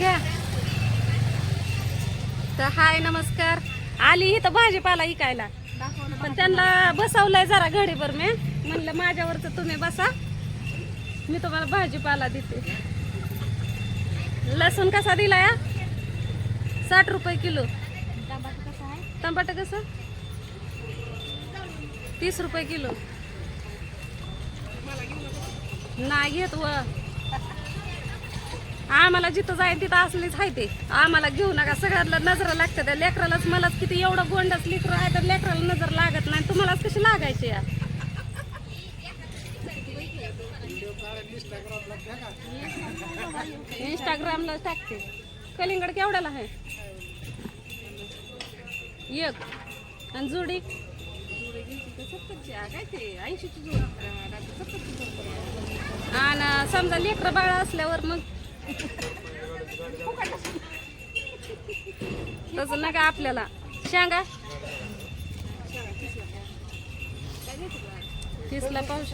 घ्या. तर हाय नमस्कार. आली इथं भाजीपाला इकायला पण त्यांना बसवलंय जरा घडीभर मी. म्हणलं माझ्यावरच तुम्ही बसा. मी तुम्हाला भाजीपाला देते. लसूण कसा दिला या साठ रुपये किलो. टमाटर कसं? तीस रुपये किलो. नाही घेत व. आम्हाला जिथं जाईल तिथं असलीच आहे ते. आम्हाला घेऊ नका. सगळ्याला नजरा लागते त्या लेकरालाच. मलाच किती एवढं गोंडच लेकरं आहे तर लेकराला नजर लागत नाही. तुम्हालाच कशी लागायची या इंस्टाग्रामला टाकते. कलिंगड केवढ्याला आहे? एक. आणि जुडी? आणि समजा लेकरं बाळ असल्यावर मग तसं नका आपल्याला. शेंगा? तीसला पाऊस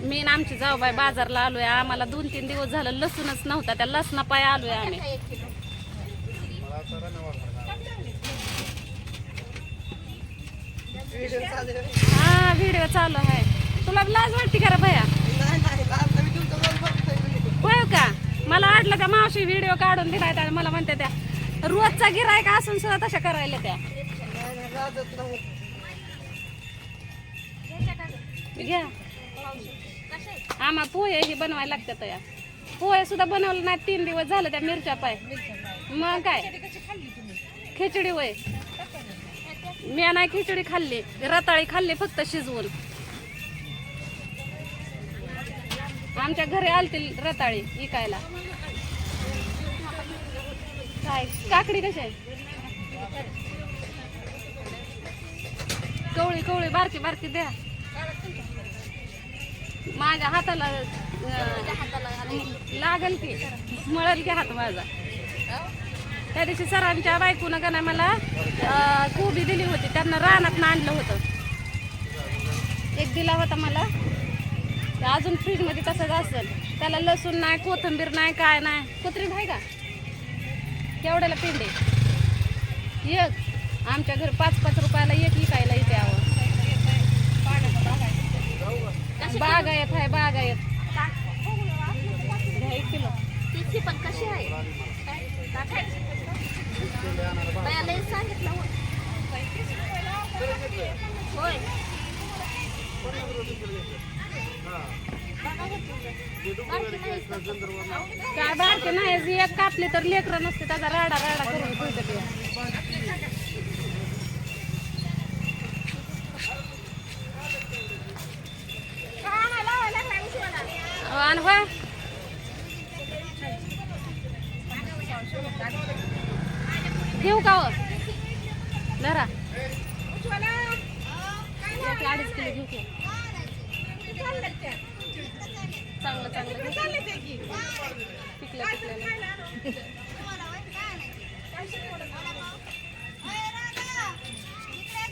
मी आणि आमची जाऊबाई बाजारला आलोय. आम्हाला दोन तीन दिवस झालं लसूणच नव्हता. त्या लसणा पाय आलोय आम्ही. हा व्हिडिओ चालू आहे. तुला लाज वाटते खरं भया? होय का? मला वाटलं त्या मावशी व्हिडिओ काढून दिलाय त्या मला म्हणते त्या रोजचा गिरायक असून सुद्धा तशा करायला त्या. घ्या. आम्हा पोहे ही बनवायला लागतात या. पोहे सुद्धा बनवलं नाही तीन दिवस झालं त्या मिरच्या पाय. मग काय? खिचडी वय. मी नाही खिचडी खाल्ली. रताळी खाल्ली फक्त शिजवून. आमच्या घरी आलती रताळी विकायला. काय? काकडी कशी आहे? कवळी कवळी बारकी बारकी द्या. माझ्या हाताला लागल की मळल की हात माझा. त्या दिवशी सरांच्या बायकोनं का नाही मला कोबी दिली होती. त्यांना रानात आणलं होतं. एक दिला होता मला. अजून फ्रीजमध्ये तसंच असेल. त्याला लसूण नाही कोथिंबीर नाही काय नाही. कोथिंबीर आहे का? केवढ्याला पेंडे? एक. आमच्या घर पाच पाच रुपयाला एक विकायला इथे आवं बागायत आहे बागायत. एक किलो तिची पण कशी आहे? कापली तर लेकरं नसते त्याचा राडा राडा करून ठेवते ते. आणि होय घेऊ का हो? एक अडीच किलो घेऊ चांगलं चांगलं. पिकलं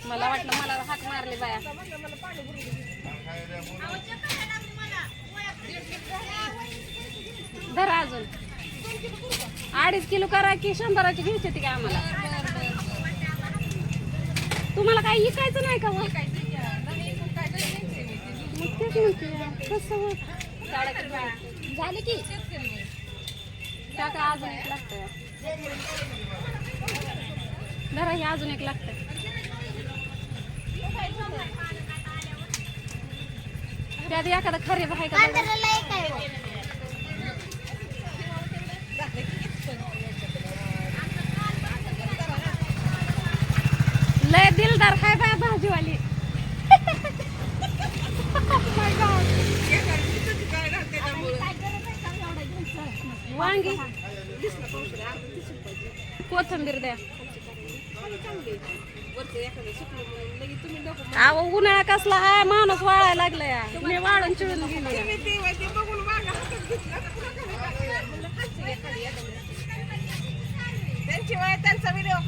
मला वाटलं मला हाक मारली बाया. धरा अजून. अडीच किलो करा की शंभराची घ्यायची ती काय आम्हाला? तुम्हाला काही इकायचं नाही का? मग? तेच म्हणते कसं हो? झाली की? काय अजून एक लागतंय. धरा हे अजून एक लागतंय. त्यात एखादा खरीब आहे का हो. लय दिलदार काय बाय भाजीवाली. वांगी कोथंबीर द्या. अहो उन्हाळा कसला आहे? माणूस वाळायला लागलाय. मी वाळून चिळून गेली. त्यांचा व्हिडिओ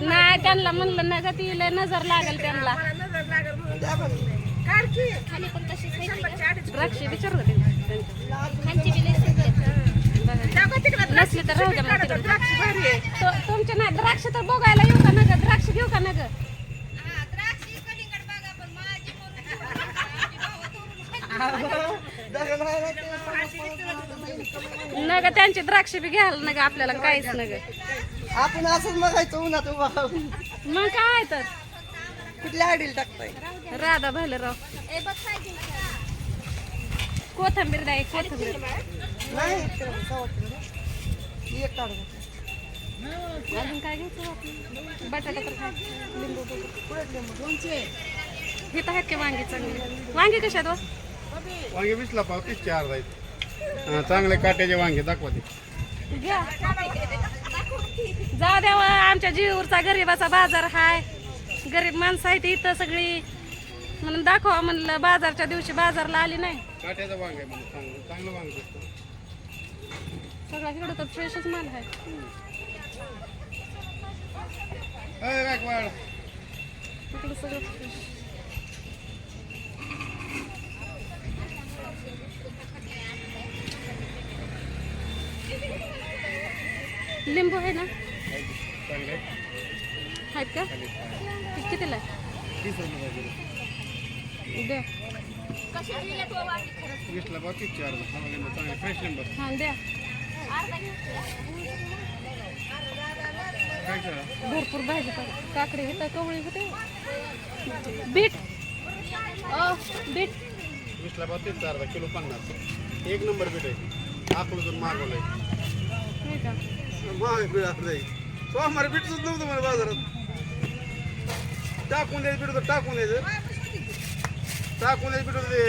नाही त्यांना म्हणलं ना का नजर लागेल त्यांना. नजर द्राक्षे. नसली तर राहू द्या मग तिकडे. तो- तुमचे नाही द्राक्ष तर बघायला येऊ का नग? द्राक्ष घेऊ का नग? नग त्यांची द्राक्ष बी घ्यायला नग आपल्याला काहीच नग. आपण असंच बघायचं उन्हात उभा मग काय तर? कुठल्या आडील टाकताय? राधा भालेराव ए, बघ काय घ्यायचं. कोथंबीर द्या एक. ही अजून काय घ्यायचं आपण? बटाटा तर लिंबू. इथं आहेत की वांगी चांगली. वांगी कशात हो? वांगे वीसला पाव तीस चार हा, चांगले काट्याचे वांगे दाखवा ते. घ्या. जाऊ द्यावा आमच्या जीवरचा गरीबाचा बाजार हाय. गरीब माणसं आहेत इथं सगळी. म्हणून दाखवा म्हणलं बाजारच्या दिवशी बाजारला आली नाही. काट्याचं वांग आहे म्हणून चांगलं चांगलं वांग दिसतं. सगळा इकडं तर फ्रेशच माल आहे. अय, गायकवाड इकडं सगळं fresh. लिंबू आहे ना? चांगले आहेत का? कितीला आहे? तीस रुपये किलो. द्या तीस चार चांगले लिंबू चांगले फ्रेश लिंबू हां द्या अर्धा. काय करा? भरपूर भाजी कर. काकडे होतं कवळी होते बीट. ओ बीट. वीसला तीस चार किलो पन्नास. एक नंबर बीट आहे. अकलूतून मागवलंय. नाही का? महाग बीट असं जाईल सोमवारी बीट सुद्धा नव्हतं मला बाजारात. टाकून द्यायचं बीट होतं टाकून द्यायचं. टाकून होतं ते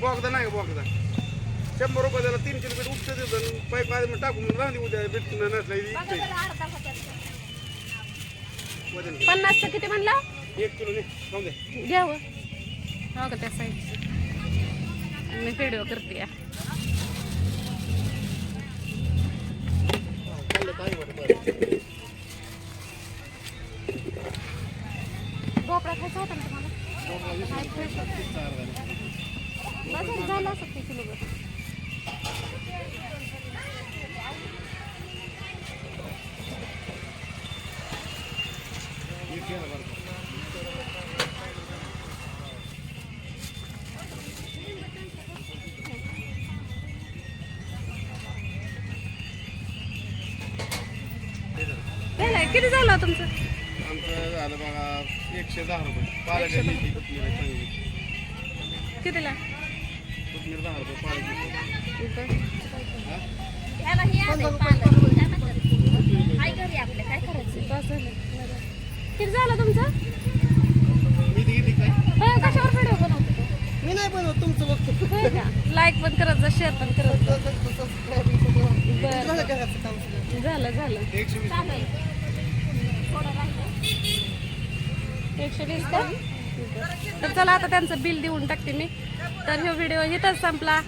बोगदा नाही बोगदा? शंभर रुपये त्याला तीन किलो बीट उपटे देतं पाईप आधी टाकून राहून दे उद्या बीट नसलं बघा इथे बरं अर्धा होता. वजन घे. पन्नासचं किती म्हणला? एक किलो दे घ्यावं हो. का त्या साईड मी व्हिडिओ करते. भोपळा खायचा होता ना तुम्हाला? बाजार झाला असं ते किलो नाही किती झालं तुमचं? एकशे दहा रुपये. पालक मेथी कोथमीर आहे चांगली कितीला? कोथमीर दहा रुपये पालक मेथी. इथं. हा? त्याला हे आलंय पालक. काय म्हणतात? हाय घरी आपल्या काय करायचं? बस झालं. किती झालं तुमचं? मेथी किती काय? होय, कशावर व्हिडिओ बनवतो तू? मी नाही बनवत तुमचं बघतो. होय का? लाईक पण करत जा शेअर पण करत जा. बरं. झालं झालं झालं. एकशे वीस. चालू आहे थोडं राहिलं एकशे वीस का? तर चला आता त्यांचं बिल देऊन टाकते मी. तर हे व्हिडिओ इथंच संपला.